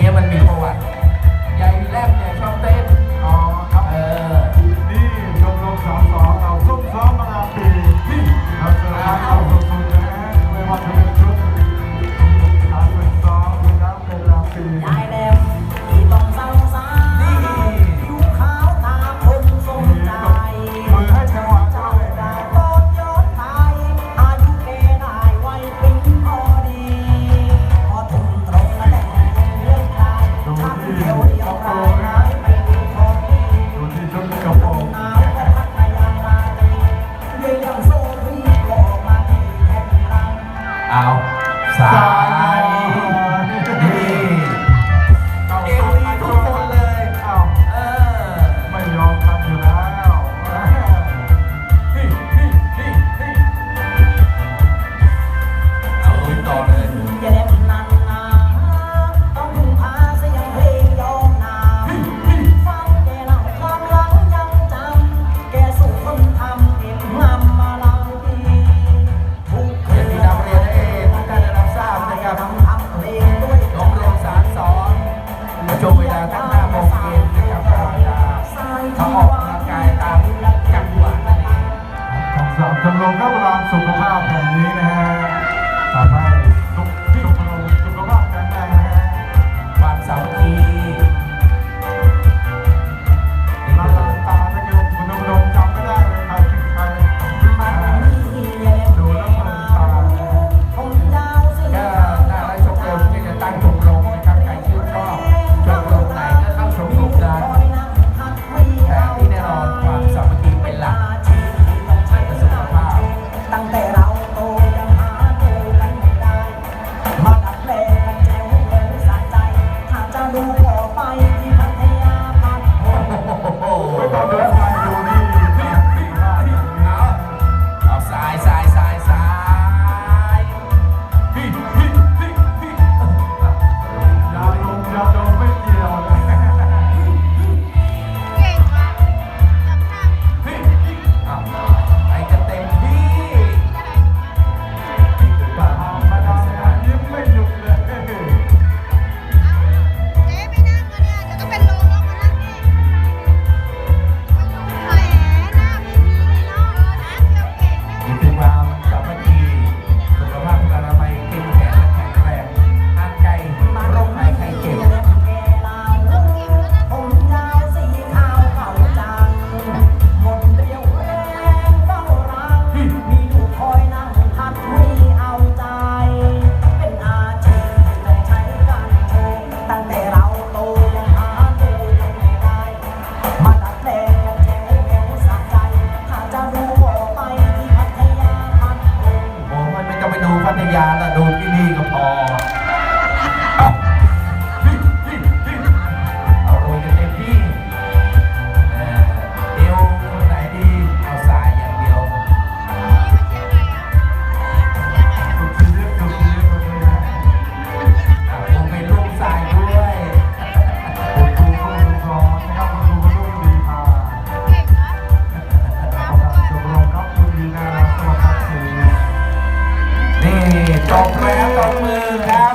งี้ยมันมีประวัติ อกกำลังกายตามจังหวะนั่นเองำจำลองพระบรมสุขภาพแห่งนี้นะฮะ Bye. Obrigada.